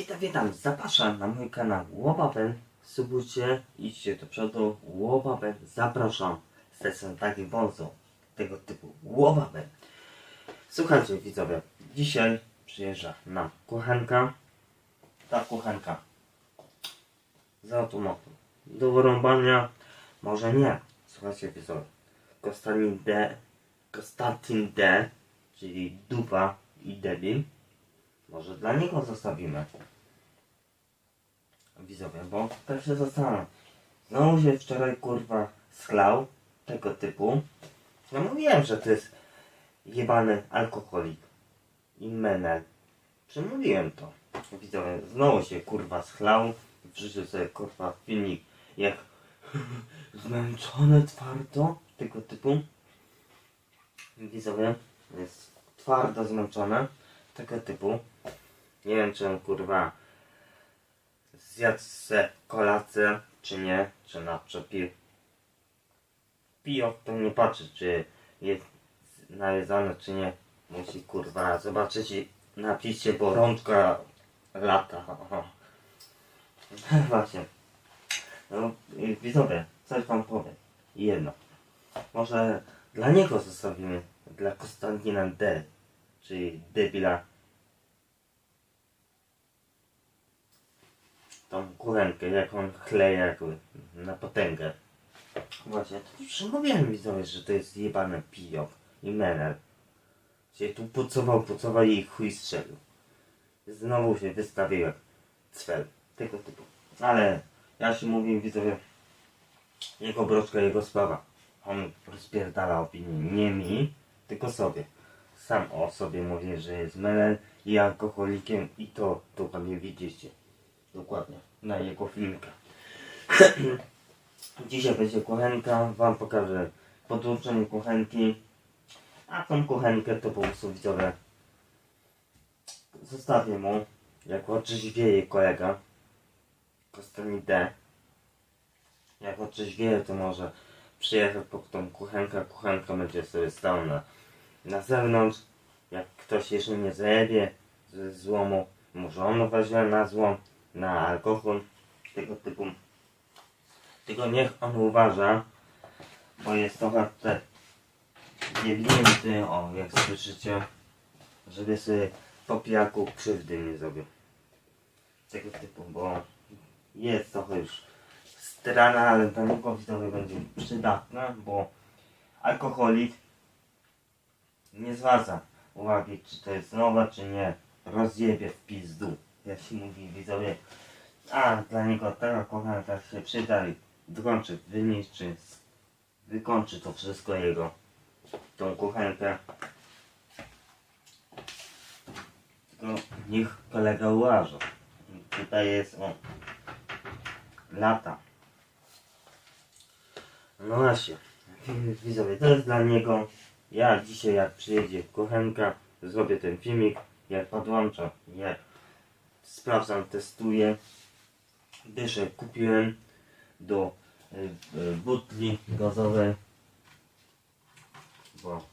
Witam, witam, zapraszam na mój kanał Łopapel. Subujcie, idźcie do przodu, Łopapel, zapraszam. Jestem taki bonzo, tego typu Łopapel. Słuchajcie widzowie, dzisiaj przyjeżdża nam kuchenka. Ta kuchenka z automatu. Do wyrąbania, może nie. Słuchajcie widzowie, Konstantin D, Konstantin D, czyli dupa i debil. Może dla niego zostawimy. Widzowie, bo też się zastanawiam. Znowu się wczoraj kurwa schlał tego typu. Ja mówiłem, że to jest jebany alkoholik i menel. Przemówiłem to. Widzowie, znowu się kurwa schlał. Wrzucił sobie kurwa filmik jak zmęczone twardo tego typu. Widzowie, jest twardo zmęczone tego typu. Nie wiem, czy on kurwa zjadł se kolację, czy nie, czy na przepił. Pijo to nie patrzy, czy jest najedzone, czy nie. Musi kurwa zobaczyć i napić się, bo rączka lata. Właśnie. No, widzowie, coś wam powiem. Jedno. Może dla niego zostawimy, dla Konstantina D, czyli debila tą kuchenkę, jak on chleje jakby na potęgę. Właśnie, to już mówiłem widzowie, że to jest jebane pijok i menel. Się tu pucował, pucował i chuj strzelił. Znowu się wystawił jak cwel. Tego typu. Ale ja się mówię widzowie, jego broczka, jego sprawa. On rozpierdala opinię nie mi, tylko sobie. Sam o sobie mówi, że jest menel i alkoholikiem i to dokładnie widzicie. Dokładnie, na jego filmikach. Dzisiaj będzie kuchenka, wam pokażę podłączenie kuchenki. A tą kuchenkę to po prostu widzowie zostawię mu, jak otrzeźwieje kolega Kostani D. Jak otrzeźwieje to może przyjechać po tą kuchenkę, kuchenka będzie sobie stała na, na zewnątrz. Jak ktoś jeszcze nie zajebie z złomu, może on weźmie na złom na alkohol tego typu. Tylko niech on uważa, bo jest trochę te jebnięty, o jak słyszycie, żeby sobie po pijaku krzywdy nie zrobił. Tego typu, bo jest trochę już strana, ale dla niego będzie przydatna, bo alkoholik nie zwraca uwagi, czy to jest nowe, czy nie. Rozjebie w pizdu jak się mówi widzowie, a dla niego taka kochanka się przyda i dokończy, wyniszczy, wykończy to wszystko jego, tą kuchenkę. Tylko niech kolega uważa. Tutaj jest o lata. No właśnie, widzowie, to jest dla niego. Ja dzisiaj jak przyjedzie kuchenka, zrobię ten filmik, jak podłączę, jak sprawdzam, testuję. Dyszę kupiłem do y, y, butli gazowej. Bo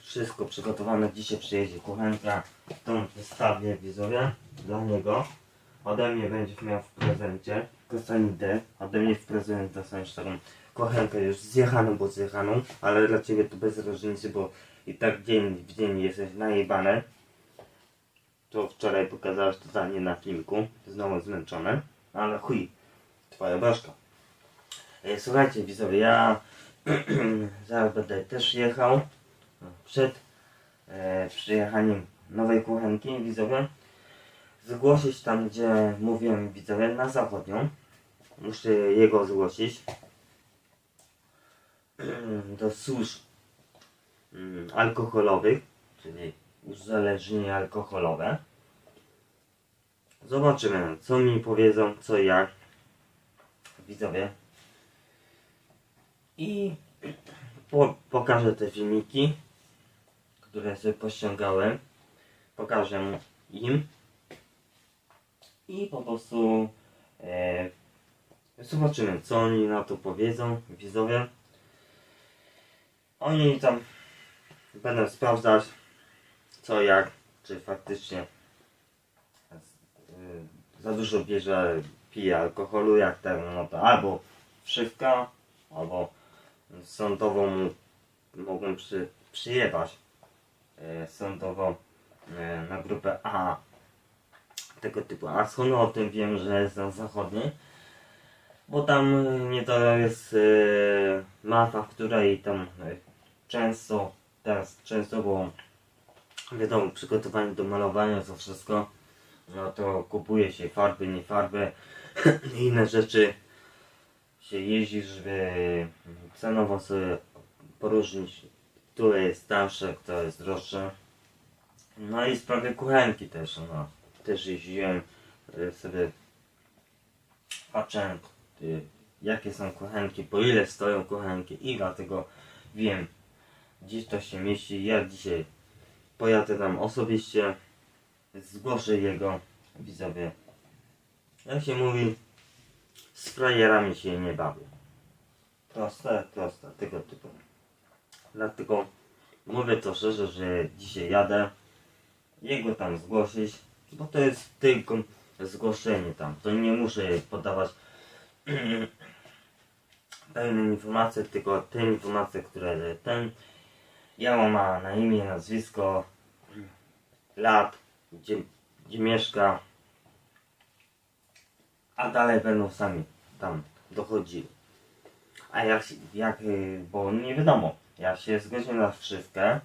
wszystko przygotowane. Dzisiaj przyjedzie kuchenka. Tą wystawię widzowie dla niego. Ode mnie będziesz miał w prezencie. Kostani D. Ode mnie w prezencie dostaniesz taką kochenkę już zjechaną, bo zjechaną. Ale dla ciebie to bez różnicy, bo i tak dzień w dzień jesteś najebane. To wczoraj pokazałeś totalnie na filmku. Znowu zmęczone. Ale chuj. Twoja baszka. E, Słuchajcie widzowie, ja zaraz będę też jechał przed e, przyjechaniem nowej kuchenki widzowie zgłosić tam gdzie mówiłem widzowie na zachodnią muszę jego zgłosić do służb mm, alkoholowych czyli uzależnienie alkoholowe zobaczymy co mi powiedzą co jak widzowie i po, pokażę te filmiki które sobie pościągałem. Pokażę im. I po prostu e, zobaczymy, co oni na to powiedzą, widzowie. Oni tam będą sprawdzać co jak, czy faktycznie y, za dużo bierze, pije alkoholu, jak ten, no to albo wszywka, albo sądową mogą przy, przyjebać y, sądowo y, na grupę A tego typu. A skąd o tym wiem, że jest na zachodniej? Bo tam nie to jest y, mapa, w której tam y, często, teraz często było wiadomo, przygotowanie do malowania, to wszystko, no to kupuje się farby, nie farby i inne rzeczy się jeździ, żeby cenowo sobie poróżnić, które jest tańsze, które jest droższe. No i w sprawie kuchenki też, no. Też jeździłem y, sobie, patrzałem y, jakie są kuchenki, po ile stoją kuchenki i dlatego wiem, gdzie to się mieści. Ja dzisiaj pojadę tam osobiście, zgłoszę jego widzowie. Jak się mówi, z frajerami się nie bawię. Proste, proste, tego typu. Dlatego mówię to szczerze, że dzisiaj jadę, jego tam zgłosić, bo to jest tylko zgłoszenie tam. To nie muszę podawać pełnej informacji, tylko te informacje, które ten ja ma na imię, nazwisko, lat, gdzie, gdzie mieszka, a dalej będą sami tam dochodzili. A jak, jak y, bo nie wiadomo, jak się zgodzi na wszystkę,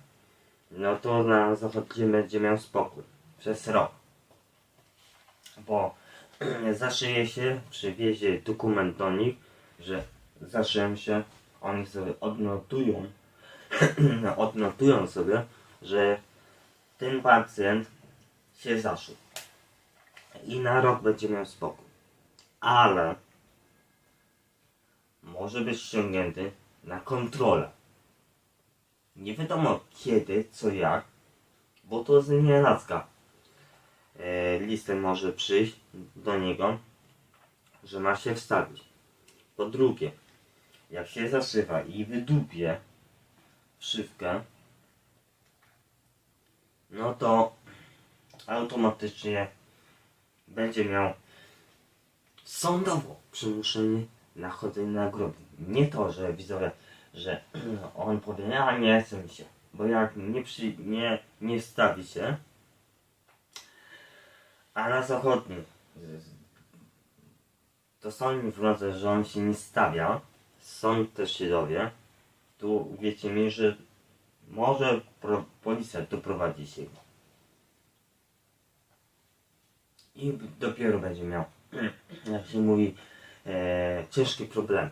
no to na zachodzie będzie miał spokój przez rok. Bo zaszyje się, przywiezie dokument do nich, że zaszyłem się, oni sobie odnotują odnotują sobie, że ten pacjent się zaszył i na rok będzie miał spokój. Ale może być ściągnięty na kontrolę. Nie wiadomo kiedy, co jak, bo to z nienacka. Listem może przyjść do niego, że ma się wstawić. Po drugie, jak się zaszywa i wydupie wszywkę, no to automatycznie będzie miał sądowo przymuszenie na chodzenie na grobie. Nie to, że widzowie, że on powie, a nie chcę się, bo jak nie, przy, nie, nie stawi się, a na zachodnim to są informacje, że on się nie stawia, sąd też się dowie, tu wiecie mi, że może pro, policja doprowadzi się i dopiero będzie miał, jak się mówi, e, ciężki problem.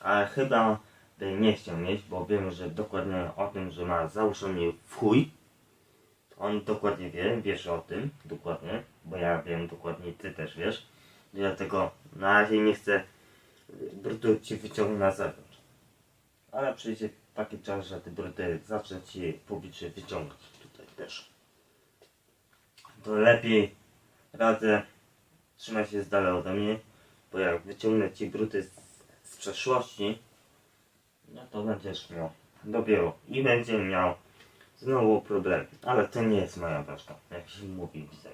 Ale chyba by nie chciał mieć, bo wiem, że dokładnie o tym, że ma załóżony w chuj. On dokładnie wie, wiesz o tym, dokładnie, bo ja wiem dokładnie, ty też wiesz. Dlatego na razie nie chcę brudu ci wyciągnąć na zewnątrz. Ale przyjdzie taki czas, że te brudy zacznę ci publicznie wyciągać tutaj też. To lepiej radzę trzymaj się z dala ode mnie, bo jak wyciągnę ci brudy z, z przeszłości, no to będziesz miał dopiero i będzie miał znowu problem. Ale to nie jest moja baszka, jak się mówi widzę.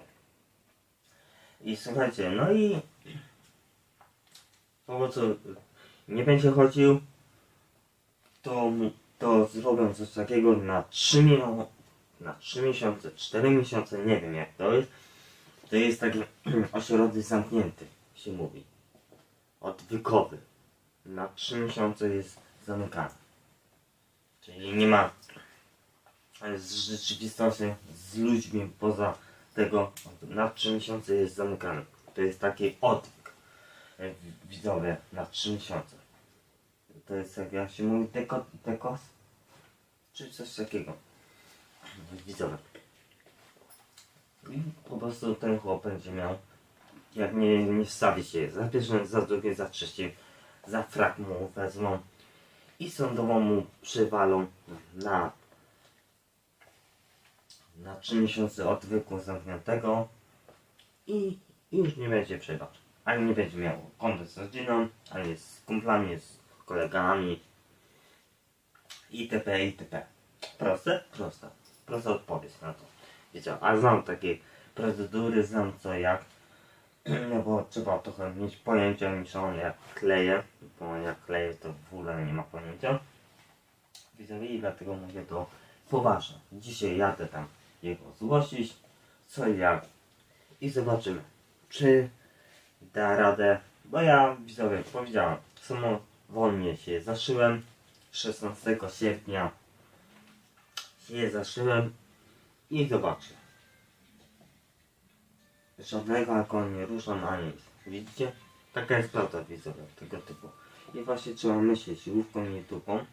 I słuchajcie, no i po co nie będzie chodził, to, to zrobią coś takiego na 3 miesiące, na 3 miesiące, 4 miesiące, nie wiem jak to jest. To jest taki ośrodek zamknięty, się mówi. Odwykowy. Na 3 miesiące jest zamykany. Czyli nie ma z rzeczywistości z ludźmi poza tego na 3 miesiące jest zamykany. To jest taki odwyk e, widzowie na 3 miesiące. To jest jak ja się mówi deko, dekos? Czy coś takiego. Widzowie. I po prostu ten chłop będzie miał jak nie, nie wstawi się za pierwszym, za drugim, za trzecim, za frak mu wezmą i sądowo mu przywalą na na 3 miesiące odwyku zamkniętego i i już nie będzie przebacz. Ani nie będzie miał kontakt z rodziną, ani z kumplami, z kolegami itp. itp. Proste? Proste. Prosta odpowiedź na to. Wiecie, a znam takie procedury, znam co jak. No bo trzeba trochę mieć pojęcia niż on jak kleje, bo jak kleje to w ogóle nie ma pojęcia. Widzowie i dlatego mówię to poważnie. Dzisiaj jadę tam jego zgłosić, co i jak. I zobaczymy, czy da radę. Bo ja widzowie powiedziałem, samowolnie się zaszyłem 16 sierpnia się zaszyłem i zobaczę. Żadnego alkoholu nie ruszam ani nic. Widzicie? Taka jest prawda widzowie tego typu. I właśnie trzeba myśleć główką nie tupą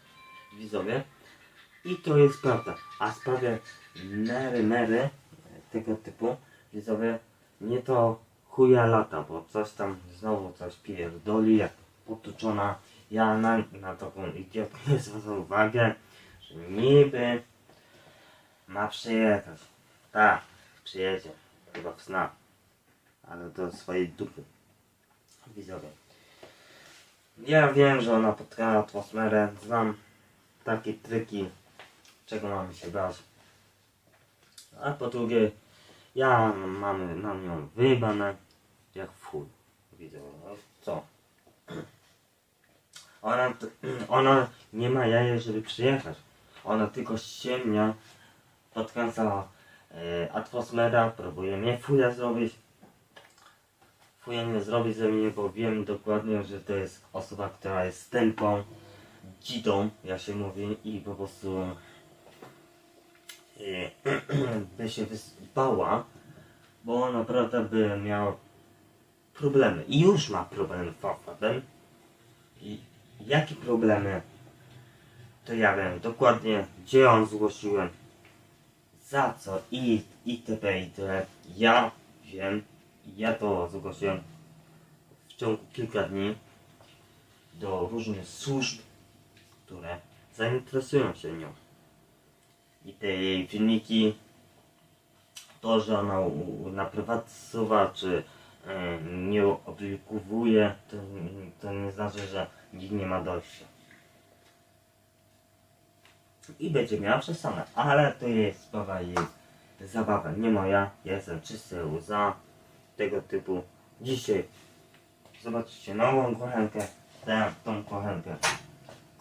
widzowie. I to jest prawda. A w sprawie mery tego typu widzowie nie to chuja lata, bo coś tam znowu coś pierdoli jak potoczona. Ja na, na taką idiotkę zwracam uwagę, że niby ma przyjechać. Tak, przyjedzie. Chyba w sna. Ale do swojej dupy. Widzowie. Ja wiem, że ona potrafi atmosferę. Znam takie triki, czego mamy się bać. A po drugie, ja mamy na nią wyjebane jak w chuj. Widzowie, no co? Ona, ona nie ma jaja, żeby przyjechać. Ona tylko ściemnia, podkręca e, atmosfera, próbuje mnie fuja zrobić. Fuja nie zrobi ze mnie, bo wiem dokładnie, że to jest osoba, która jest stępą, dzidą, jak się mówi, i po prostu by się bała, bo naprawdę by miał problemy. I już ma problem z facetem. I jakie problemy? To ja wiem dokładnie, gdzie on zgłosiłem, za co i itp. itp. Ja wiem, ja to zgłosiłem w ciągu kilka dni do różnych służb, które zainteresują się nią. I te jej wyniki, to, że ona na czy e, nie opublikuje, to, to nie znaczy, że nikt nie ma dojścia. I będzie miała przesłane, ale to jest sprawa jej zabawa, nie moja. Ja jestem czysty łza tego typu. Dzisiaj zobaczycie nową kochankę, tę, tą kochankę.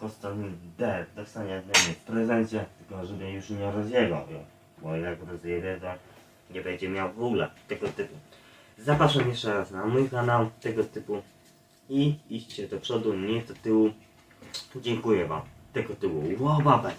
Koston D dostanie ode mnie w prezencie, tylko żeby już nie rozjebał bo jak rozjebie to nie będzie miał w ogóle tego typu. Zapraszam jeszcze raz na mój kanał tego typu i idźcie do przodu, nie do tyłu. Dziękuję wam. Tego tyłu. Babę.